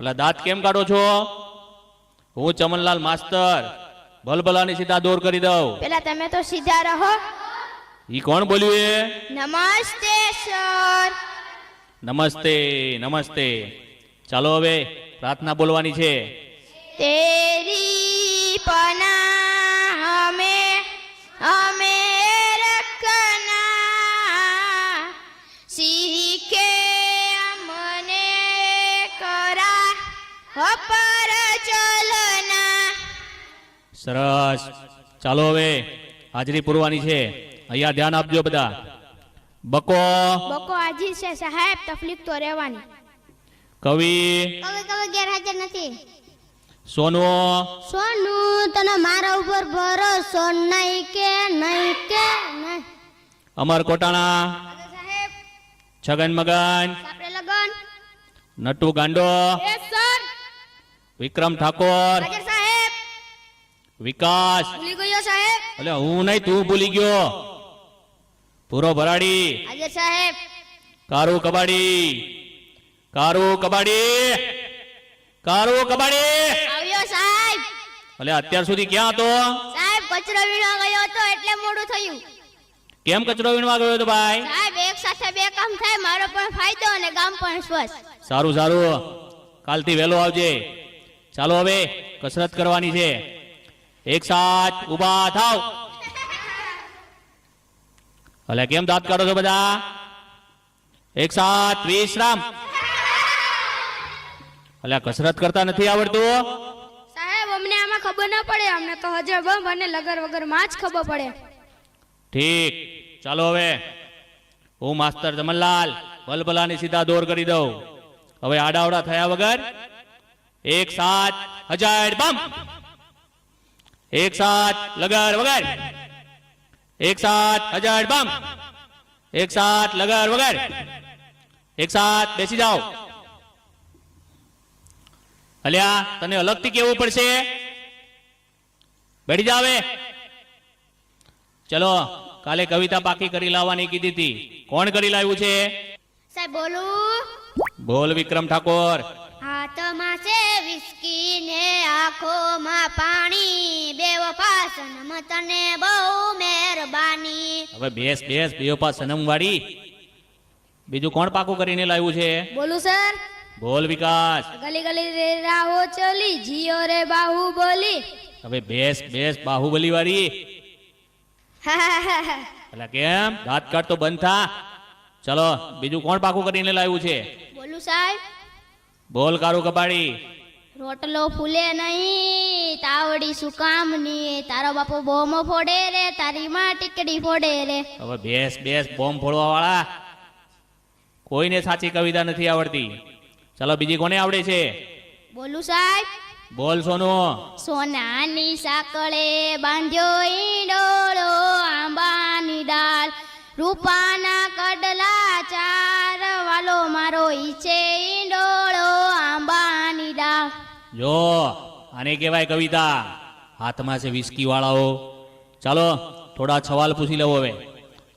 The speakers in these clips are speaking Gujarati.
એટલે દાંત કેમ કાઢો છો? હું ચમનલાલ માસ્તર. ભલભલાની સીધા દોર કરી દઉં. પેલા તમે તો સીધા રહો. ઈ કોણ બોલ્યું એ? નમસ્તે સર. નમસ્તે નમસ્તે. ચાલો હવે પ્રાર્થના બોલવાની છે. તેરી પના સરસ. ચાલો હવે હાજરી પૂરવાની છે. અહીંયા ધ્યાન આપજો બધા. બકો. બકો હાજી છે સાહેબ તકલીફ તો રહેવાની. કવિ. કવિ કવિ ગેરહાજર નથી. સોનુ. સોનું તને મારા ઉપર ભરોસો નહીં કે નહીં કે નહીં અમર કોટાણા. સાહેબ. છગન મગન. આપણે લગન? નટુ ગાંડો. વિક્રમ ઠાકોર. સાહેબ. વિકાસ. ભૂલી ગયો સાહેબ. એટલે હું નહીં તું ભૂલી ગયો. પૂરો ભરાડી. સાહેબ. કારુ કબાડી. કારુ કબાડી. કારુ કબાડી. આવ્યો સાહેબ. એટલે અત્યાર સુધી ક્યાં હતો? સાહેબ કચરો વીણવા ગયો હતો એટલે મોડું થયું. કેમ કચરો વીણવા ગયો હતો ભાઈ? સાહેબ એક સાથે બે કામ થાય મારો પણ ફાયદો અને ગામ પણ સ્વસ્થ. સારું સારું. કાલથી વહેલો આવજે. ચાલો હવે કસરત કરવાની છે. એક સાથ ઊભા થાવ. એટલે કેમ દાંત કાઢો છો બધા? એક સાથ વિશ્રામ. એટલે કસરત કરતા નથી આવડતું સાહેબ અમને આમાં ખબર ન પડે. અમને તો હજર બમ અને લગર વગરમાં જ ખબર પડે. ઠીક. ચાલો હવે. હું માસ્તર જમનલાલ ભલભલાની સીધા દોર કરી દઉં. હવે આડાવડા થયા વગર એક સાત હજાર બમ. એક સાત લગર વગર. એક સાત હજાર બમ. એક સાત લગર વગર. એક સાત બેસી જાઓ. અલ્યા તને અલગથી કેવું પડશે? બેઠી જાવે ચલો કાલે કવિતા પાકી કરી લાવવાની કીધી હતી. કોણ કરી લાવ્યું છે? સાહેબ બોલું? બોલ વિક્રમ ઠાકોર. હાથમાં છે આંખોમાં પાણી બે વફા સનમ તને બહુ મહેરબાની. હવે બેસ બેસ બે પાસ સનમ વાળી બીજું કોણ પાકું કરીને લાવ્યું છે? બોલું સર. બોલ વિકાસ. ગલી ગલી રે રાહો ચલી જીઓ રે બાહુબલી. હવે બેસ બેસ બાહુબલી વાળી એટલે કેમ? દાંત કાઢ તો બંધ થા. ચલો બીજું કોણ પાકું કરીને લાવ્યું છે? બોલું સાહેબ. બોલ કારું કબાડી રોટલો ફૂલે નહીં તાવડી શું કામની તારો બાપો બોમ ફોડે રે તારી માં ટીકડી ફોડે રે. હવે બેસ બેસ બોમ ફોડવા વાળા કોઈને સાચી કવિતા નથી આવડતી. ચલો બીજી કોને આવડે છે? બોલું સાહેબ. બોલ સોનું. સોનાની સાકળે બાંધ્યો ઈંડોળો જો આને કહેવાય કવિતા. હાથમાં છે વિસ્કી વાળાઓ. ચાલો થોડા સવાલ પૂછી લેવો હવે.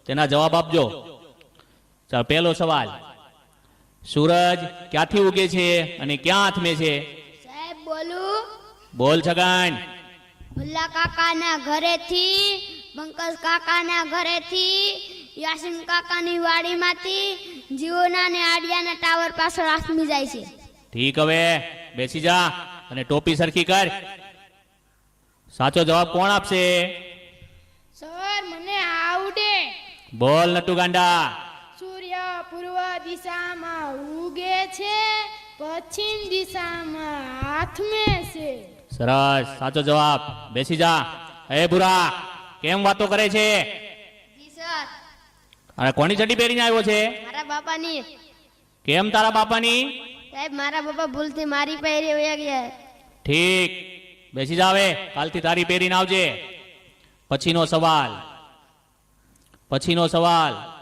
તેના જવાબ આપજો. ચાલો પહેલો સવાલ. સૂરજ ક્યાંથી ઉગે છે અને ક્યાં હાથમે છે? સાહેબ બોલું. બોલ છગન. ભુલ્લા કાકાના ઘરેથી પંકજ કાકાના ઘરેથી યાસીન કાકાની વાડીમાંથી જીઓના ને આડિયાના ટાવર પાછળ આસમી જાય છે. ઠીક હવે. બેસી જા અને ટોપી સરખી કર. સાચો જવાબ કોણ આપશે? સર મને આવડે. બોલ નટુ ગાંડા. સૂર્ય પૂર્વ દિશામાં ઉગે છે પશ્ચિમ દિશામાં હાથમે છે. સરસ સાચો જવાબ. બેસી જા. એ બુરા કેમ વાતો કરે છે? જી સર. અને કોની ચડી પહેરીને આવ્યો છે? મારા બાપાની. કેમ તારા બાપાની? સાહેબ, મારા બાપા ભૂલથી મારી પહેરી વયા ગયા. ઠીક. બેસી જાવે કાલથી તારી પહેરીને આવજે. પછીનો સવાલ. પછીનો સવાલ.